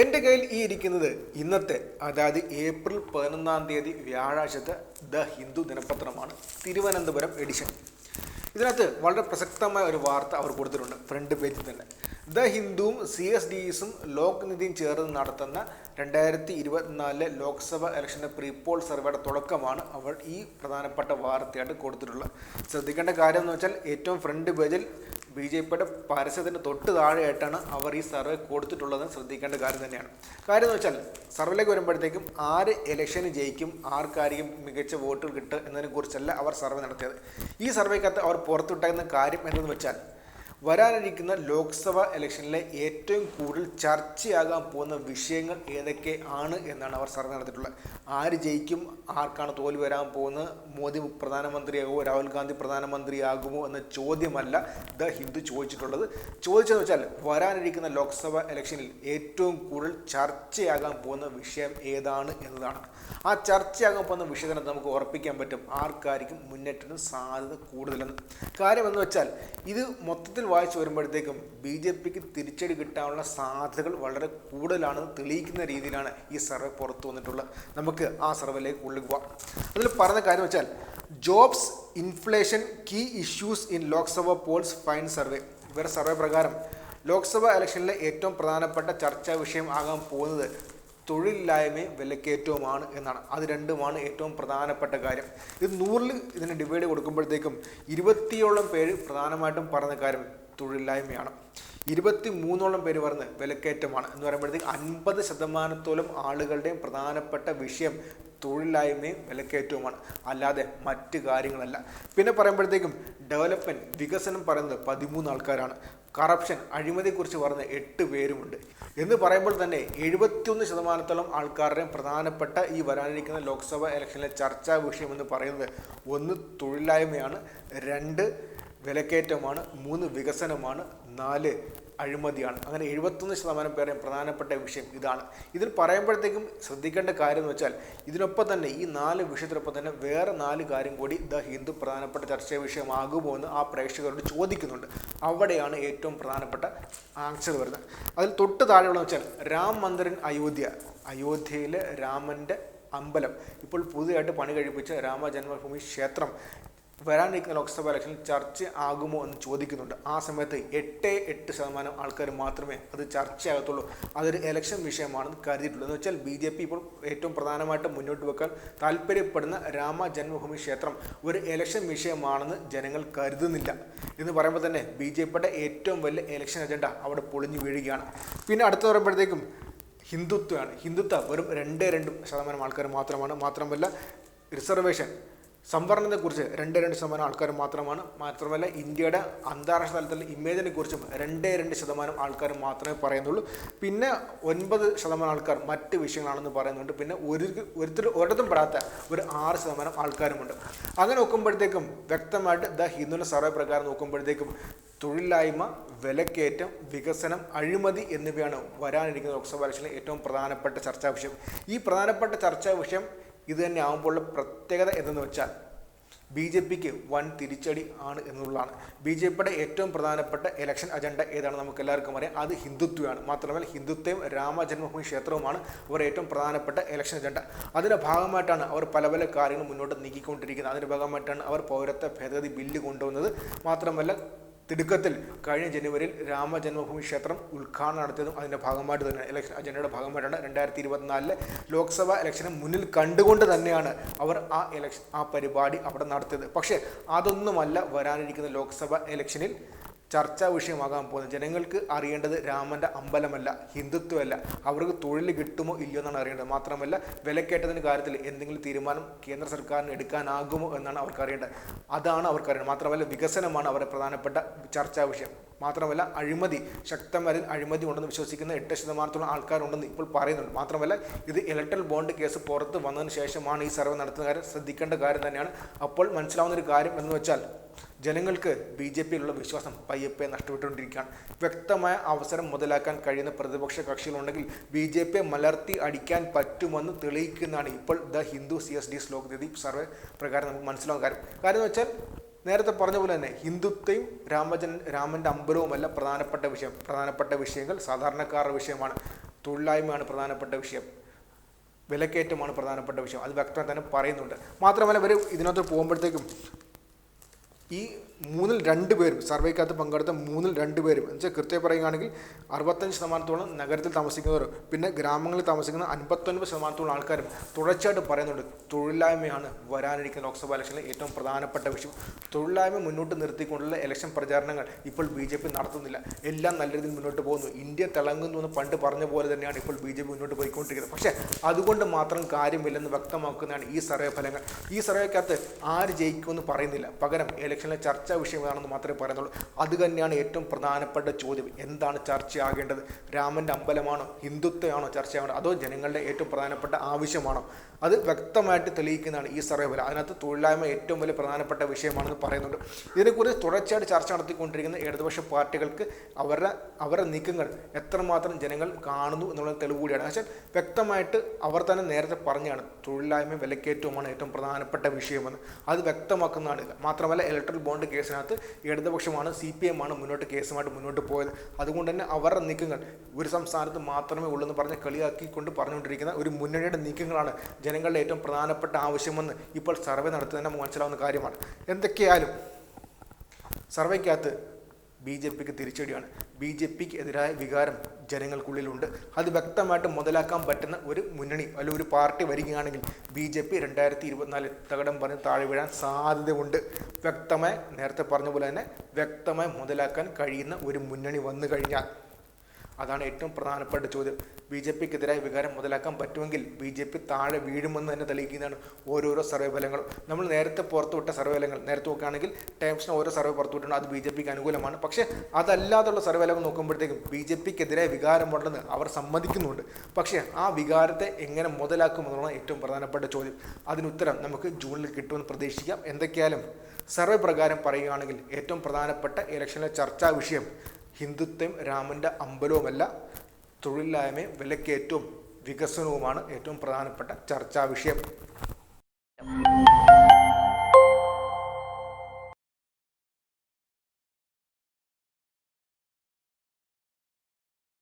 എന്റെ കയ്യിൽ ഈ ഇരിക്കുന്നത് ഇന്നത്തെ അതായത് ഏപ്രിൽ പതിനൊന്നാം തീയതി വ്യാഴാഴ്ചത്തെ ദ ഹിന്ദു ദിനപത്രമാണ് തിരുവനന്തപുരം എഡിഷൻ ഇതിനകത്ത് വളരെ പ്രസക്തമായ ഒരു വാർത്ത അവർ കൊടുത്തിട്ടുണ്ട് ഫ്രണ്ട് പേജിൽ തന്നെ. ദ ഹിന്ദുവും സി എസ് ഡി എസും ലോക് നിധിയും ചേർന്ന് നടത്തുന്ന രണ്ടായിരത്തി ഇരുപത്തിനാലിലെ ലോക്സഭ ഇലക്ഷന്റെ പ്രീപോൾ സർവേയുടെ തുടക്കമാണ് അവർ ഈ പ്രധാനപ്പെട്ട വാർത്തയായിട്ട് കൊടുത്തിട്ടുള്ളത്. ശ്രദ്ധിക്കേണ്ട കാര്യം എന്ന് വെച്ചാൽ ഏറ്റവും ഫ്രണ്ട് പേജിൽ ബി ജെ പിയുടെ പരസ്യത്തിന് തൊട്ട് താഴെയായിട്ടാണ് അവർ ഈ സർവേ കൊടുത്തിട്ടുള്ളതെന്ന് ശ്രദ്ധിക്കേണ്ട കാര്യം തന്നെയാണ്. കാര്യം എന്ന് വെച്ചാൽ സർവേയിലേക്ക് വരുമ്പോഴത്തേക്കും ആര് ഇലക്ഷന് ജയിക്കും ആർക്കായിരിക്കും മികച്ച വോട്ടുകൾ കിട്ടുക എന്നതിനെ കുറിച്ചല്ല അവർ സർവേ നടത്തിയത്. ഈ സർവേക്കകത്ത് അവർ പുറത്തുവിട്ടേക്കുന്ന കാര്യം എന്തെന്ന് വെച്ചാൽ വരാനിരിക്കുന്ന ലോക്സഭ ഇലക്ഷനിലെ ഏറ്റവും കൂടുതൽ ചർച്ചയാകാൻ പോകുന്ന വിഷയങ്ങൾ ഏതൊക്കെ ആണ് എന്നാണ് അവർ സർവേ നടത്തിയിട്ടുള്ളത്. ആര് ജയിക്കും ആർക്കാണ് തോൽവി വരാൻ പോകുന്നത് മോദി പ്രധാനമന്ത്രിയാകുമോ രാഹുൽ ഗാന്ധി പ്രധാനമന്ത്രിയാകുമോ എന്ന ചോദ്യമല്ല ദ ഹിന്ദു ചോദിച്ചിട്ടുള്ളത്. ചോദിച്ചതെന്ന് വെച്ചാൽ വരാനിരിക്കുന്ന ലോക്സഭ ഇലക്ഷനിൽ ഏറ്റവും കൂടുതൽ ചർച്ചയാകാൻ പോകുന്ന വിഷയം ഏതാണ് എന്നതാണ്. ആ ചർച്ചയാകാൻ പോകുന്ന വിഷയത്തിനകത്ത് നമുക്ക് ഉറപ്പിക്കാൻ പറ്റും ആർക്കായിരിക്കും മുന്നേറ്റത്തിന് സാധ്യത കൂടുതലെന്ന്. കാര്യം എന്ന് വെച്ചാൽ ഇത് മൊത്തത്തിൽ വായിച്ചു വരുമ്പോഴത്തേക്കും ബി ജെ പിക്ക് തിരിച്ചടി കിട്ടാനുള്ള സാധ്യതകൾ വളരെ കൂടുതലാണെന്ന് തെളിയിക്കുന്ന രീതിയിലാണ് ഈ സർവേ പുറത്തു വന്നിട്ടുള്ളത്. നമുക്ക് ആ സർവേയിലേക്ക് ഉള്ളിൽ പോവാം. അതിൽ പറഞ്ഞ കാര്യം വെച്ചാൽ jobs inflation key issues in Lok Sabha polls fine survey ഇവരുടെ സർവേ പ്രകാരം ലോക്സഭ ഇലക്ഷനിലെ ഏറ്റവും പ്രധാനപ്പെട്ട ചർച്ചാ വിഷയം ആകാൻ പോകുന്നത് തൊഴിലില്ലായ്മയും വിലക്കയറ്റവുമാണ് എന്നാണ്. അത് രണ്ടുമാണ് ഏറ്റവും പ്രധാനപ്പെട്ട കാര്യം. ഇത് നൂറിൽ ഇതിന് ഡിവൈഡ് കൊടുക്കുമ്പോഴത്തേക്കും ഇരുപത്തിയോളം പേര് പ്രധാനമായിട്ടും പറഞ്ഞ കാര്യം തൊഴിലില്ലായ്മയാണ്. ഇരുപത്തി മൂന്നോളം പേര് പറഞ്ഞ് വിലക്കയറ്റമാണ്. എന്ന് പറയുമ്പോഴത്തേക്ക് അൻപത് ശതമാനത്തോളം ആളുകളുടെയും പ്രധാനപ്പെട്ട വിഷയം തൊഴിലില്ലായ്മയും വിലക്കയറ്റവുമാണ്. അല്ലാതെ മറ്റ് കാര്യങ്ങളല്ല. പിന്നെ പറയുമ്പോഴത്തേക്കും ഡെവലപ്മെന്റ് വികസനം പറയുന്നത് പതിമൂന്ന് ആൾക്കാരാണ്. കറപ്ഷൻ അഴിമതിയെക്കുറിച്ച് പറഞ്ഞ എട്ട് പേരുമുണ്ട്. എന്ന് പറയുമ്പോൾ തന്നെ എഴുപത്തിയൊന്ന് ശതമാനത്തോളം ആൾക്കാരുടെയും പ്രധാനപ്പെട്ട ഈ വരാനിരിക്കുന്ന ലോക്സഭാ ഇലക്ഷനിലെ ചർച്ചാ വിഷയം എന്ന് പറയുന്നത് ഒന്ന് തൊഴിലില്ലായ്മയാണ് രണ്ട് വിലക്കയറ്റമാണ് മൂന്ന് വികസനമാണ് നാല് അഴിമതിയാണ്. അങ്ങനെ എഴുപത്തൊന്ന് ശതമാനം പേരെയും പ്രധാനപ്പെട്ട വിഷയം ഇതാണ്. ഇതിൽ പറയുമ്പോഴത്തേക്കും ശ്രദ്ധിക്കേണ്ട കാര്യം എന്ന് വെച്ചാൽ ഇതിനൊപ്പം തന്നെ ഈ നാല് വിഷയത്തിനൊപ്പം തന്നെ വേറെ നാല് കാര്യം കൂടി ദ ഹിന്ദു പ്രധാനപ്പെട്ട ചർച്ചാ വിഷയമാകുമോ എന്ന് ആ പ്രേക്ഷകരോട് ചോദിക്കുന്നുണ്ട്. അവിടെയാണ് ഏറ്റവും പ്രധാനപ്പെട്ട ആൻസർ വരുന്നത്. അതിൽ തൊട്ട് താഴെയുള്ള വെച്ചാൽ രാം മന്ദിരൻ അയോധ്യ അയോധ്യയിലെ രാമന്റെ അമ്പലം. ഇപ്പോൾ പുതിയതായിട്ട് പണി കഴിപ്പിച്ച രാമജന്മഭൂമി ക്ഷേത്രം. വരാനിരിക്കുന്ന ലോക്സഭ ഇലക്ഷനിൽ ചർച്ച ആകുമോ എന്ന് ചോദിക്കുന്നുണ്ട്. ആ സമയത്ത് എട്ട് എട്ട് ശതമാനം ആൾക്കാർ മാത്രമേ അത് ചർച്ചയാകത്തുള്ളൂ. അതൊരു ഇലക്ഷൻ വിഷയമാണെന്ന് കരുതിയിട്ടുള്ളൂ എന്ന് വെച്ചാൽ ബി ജെ പി ഇപ്പോൾ ഏറ്റവും പ്രധാനമായിട്ട് മുന്നോട്ട് വെക്കാൻ താല്പര്യപ്പെടുന്ന രാമ ജന്മഭൂമി ക്ഷേത്രം ഒരു ഇലക്ഷൻ വിഷയമാണെന്ന് ജനങ്ങൾ കരുതുന്നില്ല. എന്ന് പറയുമ്പോൾ തന്നെ ബി ജെ പിയുടെ ഏറ്റവും വലിയ ഇലക്ഷൻ അജണ്ട അവിടെ പൊളിഞ്ഞു വീഴുകയാണ്. പിന്നെ അടുത്ത് പറയുമ്പോഴത്തേക്കും ഹിന്ദുത്വമാണ്. ഹിന്ദുത്വ വെറും രണ്ടേ രണ്ട് ശതമാനം ആൾക്കാർ മാത്രമാണ്. മാത്രമല്ല റിസർവേഷൻ സംവരണത്തെക്കുറിച്ച് രണ്ട് രണ്ട് ശതമാനം ആൾക്കാർ മാത്രമാണ് മാത്രമല്ല ഇന്ത്യയുടെ അന്താരാഷ്ട്ര തലത്തിൽ ഇമേജിനെ കുറിച്ചും രണ്ടേ രണ്ട് ശതമാനം ആൾക്കാർ മാത്രമേ പറയുന്നുള്ളൂ. പിന്നെ ഒൻപത് ശതമാനം ആൾക്കാർ മറ്റ് വിഷയങ്ങളാണെന്ന് പറയുന്നുണ്ട്. പിന്നെ ഒരു ഒരു ഒരിടത്തും പെടാത്ത ഒരു ആറ് ശതമാനം ആൾക്കാരുമുണ്ട്. അങ്ങനെ നോക്കുമ്പോഴത്തേക്കും വ്യക്തമായിട്ട് ദ ഹിന്ദുവിന്റെ സർവേ പ്രകാരം നോക്കുമ്പോഴത്തേക്കും തൊഴിലില്ലായ്മ വിലക്കയറ്റം വികസനം അഴിമതി എന്നിവയാണ് വരാനിരിക്കുന്ന ലോക്സഭാ ഇലക്ഷനിലെ ഏറ്റവും പ്രധാനപ്പെട്ട ചർച്ചാ വിഷയം. ഈ പ്രധാനപ്പെട്ട ചർച്ചാ വിഷയം ഇത് തന്നെ ആകുമ്പോഴുള്ള പ്രത്യേകത എന്തെന്ന് വെച്ചാൽ ബി ജെ പിക്ക് വൻ തിരിച്ചടി ആണ് എന്നുള്ളതാണ്. ബി ജെ പിയുടെ ഏറ്റവും പ്രധാനപ്പെട്ട ഇലക്ഷൻ അജണ്ട ഏതാണ് നമുക്ക് എല്ലാവർക്കും അറിയാം. അത് ഹിന്ദുത്വമാണ്. മാത്രമല്ല ഹിന്ദുത്വവും രാമജന്മഭൂമി ക്ഷേത്രവുമാണ് അവർ ഏറ്റവും പ്രധാനപ്പെട്ട ഇലക്ഷൻ അജണ്ട അതിന്റെ ഭാഗമായിട്ടാണ് അവർ പല പല കാര്യങ്ങൾ മുന്നോട്ട് നീക്കിക്കൊണ്ടിരിക്കുന്നത്. അതിന്റെ ഭാഗമായിട്ടാണ് അവർ പൗരത്വ ഭേദഗതി ബില്ല് കൊണ്ടുവന്നത്. മാത്രമല്ല തിടുക്കത്തിൽ കഴിഞ്ഞ ജനുവരിയിൽ രാമജന്മഭൂമി ക്ഷേത്രം ഉദ്ഘാടനം നടത്തിയതും അതിന്റെ ഭാഗമായിട്ട് തന്നെ ഇലക്ഷൻ അജണ്ടയുടെ ഭാഗമായിട്ടാണ് രണ്ടായിരത്തി ഇരുപത്തിനാലിലെ ലോക്സഭാ ഇലക്ഷന് മുന്നിൽ കണ്ടുകൊണ്ട് തന്നെയാണ് അവർ ആ ഇലക്ഷൻ ആ പരിപാടി അവിടെ നടത്തിയത്. പക്ഷേ അതൊന്നുമല്ല വരാനിരിക്കുന്ന ലോക്സഭ ഇലക്ഷനിൽ ചർച്ചാ വിഷയമാകാൻ പോകുന്നത്. ജനങ്ങൾക്ക് അറിയേണ്ടത് രാമന്റെ അമ്പലമല്ല ഹിന്ദുത്വമല്ല. അവർക്ക് തൊഴിൽ കിട്ടുമോ ഇല്ലയോ എന്നാണ് അറിയേണ്ടത്. മാത്രമല്ല വിലക്കയറ്റത്തിന്റെ കാര്യത്തിൽ എന്തെങ്കിലും തീരുമാനം കേന്ദ്ര സർക്കാരിന് എടുക്കാനാകുമോ എന്നാണ് അവർക്ക് അറിയേണ്ടത്. അതാണ് അവർക്ക് അറിയേണ്ടത്. മാത്രമല്ല വികസനമാണ് അവരുടെ പ്രധാനപ്പെട്ട ചർച്ചാ വിഷയം. മാത്രമല്ല അഴിമതി ശക്തമായ അഴിമതി ഉണ്ടെന്ന് വിശ്വസിക്കുന്ന എട്ട് ശതമാനത്തോളം ആൾക്കാരുണ്ടെന്ന് ഇപ്പോൾ പറയുന്നുണ്ട്. മാത്രമല്ല ഇത് ഇലക്ട്രൽ ബോണ്ട് കേസ് പുറത്ത് വന്നതിന് ശേഷമാണ് ഈ സർവേ നടത്തുന്ന കാര്യം. ശ്രദ്ധിക്കേണ്ട കാര്യം തന്നെയാണ്. അപ്പോൾ മനസ്സിലാവുന്ന ഒരു കാര്യം എന്ന് വെച്ചാൽ ജനങ്ങൾക്ക് ബി ജെ പിയിലുള്ള വിശ്വാസം പയ്യപ്പെ നഷ്ടപ്പെട്ടുകൊണ്ടിരിക്കുകയാണ്. വ്യക്തമായ അവസരം മുതലാക്കാൻ കഴിയുന്ന പ്രതിപക്ഷ കക്ഷികളുണ്ടെങ്കിൽ ബി ജെ പിയെ മലർത്തി അടിക്കാൻ പറ്റുമെന്ന് തെളിയിക്കുന്നതാണ് ഇപ്പോൾ the Hindu C S D Lokniti survey പ്രകാരം നമുക്ക് മനസ്സിലാക്കാൻ കാര്യം. കാര്യം എന്ന് വെച്ചാൽ നേരത്തെ പറഞ്ഞ പോലെ തന്നെ ഹിന്ദുത്വയും രാമജൻ രാമന്റെ അമ്പലവുമല്ല പ്രധാനപ്പെട്ട വിഷയം. പ്രധാനപ്പെട്ട വിഷയങ്ങൾ സാധാരണക്കാരുടെ വിഷയമാണ്. തൊഴിലായ്മയാണ് പ്രധാനപ്പെട്ട വിഷയം. വിലക്കയറ്റമാണ് പ്രധാനപ്പെട്ട വിഷയം. അത് വ്യക്തമായി തന്നെ പറയുന്നുണ്ട്. മാത്രമല്ല ഇവർ ഇതിനകത്ത് പോകുമ്പോഴത്തേക്കും ഈ മൂന്നിൽ രണ്ട് പേരും സർവേക്കകത്ത് പങ്കെടുത്ത മൂന്നിൽ രണ്ട് പേരും എന്ന് വെച്ചാൽ കൃത്യം പറയുകയാണെങ്കിൽ അറുപത്തഞ്ച് ശതമാനത്തോളം നഗരത്തിൽ താമസിക്കുന്നവർ പിന്നെ ഗ്രാമങ്ങളിൽ താമസിക്കുന്ന അൻപത്തൊൻപത് ശതമാനത്തോളം ആൾക്കാരും തുടർച്ചയായിട്ട് പറയുന്നുണ്ട് തൊഴിലില്ലായ്മയാണ് വരാനിരിക്കുന്ന ലോക്സഭാ ഇലക്ഷനിലെ ഏറ്റവും പ്രധാനപ്പെട്ട വിഷയം. തൊഴിലില്ലായ്മ മുന്നോട്ട് നിർത്തിക്കൊണ്ടുള്ള ഇലക്ഷൻ പ്രചാരണങ്ങൾ ഇപ്പോൾ ബി ജെ പി നടത്തുന്നില്ല. എല്ലാം നല്ല രീതിയിൽ മുന്നോട്ട് പോകുന്നു. ഇന്ത്യ തിളങ്ങുന്നു എന്ന് പണ്ട് പറഞ്ഞ പോലെ തന്നെയാണ് ഇപ്പോൾ ബി ജെ പി മുന്നോട്ട് പോയിക്കൊണ്ടിരിക്കുന്നത്. പക്ഷേ അതുകൊണ്ട് മാത്രം കാര്യമില്ലെന്ന് വ്യക്തമാക്കുന്നതാണ് ഈ സർവേ ഫലങ്ങൾ. ഈ സർവേക്കകത്ത് ആര് ജയിക്കുമെന്ന് പറയുന്നില്ല. പകരം ഇലക്ഷനിലെ ചർച്ചാ വിഷയം ഏതാണെന്ന് മാത്രമേ പറയുന്നുള്ളൂ. അത് തന്നെയാണ് ഏറ്റവും പ്രധാനപ്പെട്ട ചോദ്യം. എന്താണ് ചർച്ചയാകേണ്ടത്? രാമന്റെ അമ്പലമാണോ? ഹിന്ദുത്വമാണോ ചർച്ചയാകേണ്ടത്? അതോ ജനങ്ങളുടെ ഏറ്റവും പ്രധാനപ്പെട്ട ആവശ്യമാണോ? അത് വ്യക്തമായിട്ട് തെളിയിക്കുന്നതാണ് ഈ സർവേ പോലെ അതിനകത്ത് തൊഴിലില്ലായ്മ ഏറ്റവും വലിയ പ്രധാനപ്പെട്ട വിഷയമാണെന്ന് പറയുന്നുണ്ട്. ഇതിനെക്കുറിച്ച് തുടർച്ചയായിട്ട് ചർച്ച നടത്തിക്കൊണ്ടിരിക്കുന്ന ഇടതുപക്ഷ പാർട്ടികൾക്ക് അവരുടെ അവരുടെ നീക്കങ്ങൾ എത്രമാത്രം ജനങ്ങൾ കാണുന്നു എന്നുള്ള തെളിവ് കൂടിയാണ്. പക്ഷേ വ്യക്തമായിട്ട് അവർ തന്നെ നേരത്തെ പറഞ്ഞാണ് തൊഴിലില്ലായ്മ വിലക്കയറ്റവുമാണ് ഏറ്റവും പ്രധാനപ്പെട്ട വിഷയമെന്ന്. അത് വ്യക്തമാക്കുന്നതാണ് മാത്രമല്ല ഇലക്ട്രൽ ബോണ്ട് കേസിനകത്ത് ഇടതുപക്ഷമാണ് സി പി എം ആണ് മുന്നോട്ട് കേസുമായിട്ട് മുന്നോട്ട് പോയത്. അതുകൊണ്ട് തന്നെ അവരുടെ നീക്കങ്ങൾ ഒരു സംസ്ഥാനത്ത് മാത്രമേ ഉള്ളൂ എന്ന് പറഞ്ഞ് കളിയാക്കിക്കൊണ്ട് പറഞ്ഞുകൊണ്ടിരിക്കുന്ന ഒരു മുന്നണിയുടെ നീക്കങ്ങളാണ് ജനങ്ങളുടെ ഏറ്റവും പ്രധാനപ്പെട്ട ആവശ്യമെന്ന് ഇപ്പോൾ സർവേ നടത്തി തന്നെ മനസ്സിലാവുന്ന കാര്യമാണ്. എന്തൊക്കെയായാലും സർവേക്കകത്ത് ബി ജെ പിക്ക് തിരിച്ചടിയാണ്. ബി ജെ പിക്ക് എതിരായ വികാരം ജനങ്ങൾക്കുള്ളിലുണ്ട്. അത് വ്യക്തമായിട്ട് മുതലാക്കാൻ പറ്റുന്ന ഒരു മുന്നണി അല്ലെങ്കിൽ ഒരു പാർട്ടി വരികയാണെങ്കിൽ ബി ജെ പി രണ്ടായിരത്തി ഇരുപത്തിനാല് തകടം പറഞ്ഞ് താഴെ വീഴാൻ സാധ്യതയുണ്ട്. വ്യക്തമായി നേരത്തെ പറഞ്ഞ പോലെ തന്നെ വ്യക്തമായി മുതലാക്കാൻ കഴിയുന്ന ഒരു മുന്നണി വന്നു കഴിഞ്ഞാൽ അതാണ് ഏറ്റവും പ്രധാനപ്പെട്ട ചോദ്യം. ബി ജെ പിക്കെതിരായ വികാരം മുതലാക്കാൻ പറ്റുമെങ്കിൽ ബി ജെ പി താഴെ വീഴുമെന്ന് തന്നെ തെളിയിക്കുന്നതാണ് ഓരോരോ സർവേ ഫലങ്ങളും. നമ്മൾ നേരത്തെ പുറത്തുവിട്ട സർവേ ഫലങ്ങൾ നേരത്തെ നോക്കുകയാണെങ്കിൽ ടൈംസിന് ഓരോ സർവേ പുറത്തുവിട്ടുണ്ട് അത് ബി ജെ പിക്ക് അനുകൂലമാണ്. പക്ഷേ അതല്ലാതുള്ള സർവേ ഫലങ്ങൾ നോക്കുമ്പോഴത്തേക്കും ബി ജെ പിക്കെതിരായ വികാരമുണ്ടെന്ന് അവർ സമ്മതിക്കുന്നുണ്ട്. പക്ഷേ ആ വികാരത്തെ എങ്ങനെ മുതലാക്കുമെന്നുള്ളതാണ് ഏറ്റവും പ്രധാനപ്പെട്ട ചോദ്യം. അതിനുത്തരം നമുക്ക് ജൂണിൽ കിട്ടുമെന്ന് പ്രതീക്ഷിക്കാം. എന്തൊക്കെയാലും സർവേ പ്രകാരം പറയുകയാണെങ്കിൽ ഏറ്റവും പ്രധാനപ്പെട്ട ഇലക്ഷനിലെ ചർച്ചാ വിഷയം ഹിന്ദുത്വം രാമന്റെ അമ്പലവുമല്ല തൊഴിലില്ലായ്മയും വിലക്കയറ്റവും വികസനവുമാണ് ഏറ്റവും പ്രധാനപ്പെട്ട ചർച്ചാ വിഷയം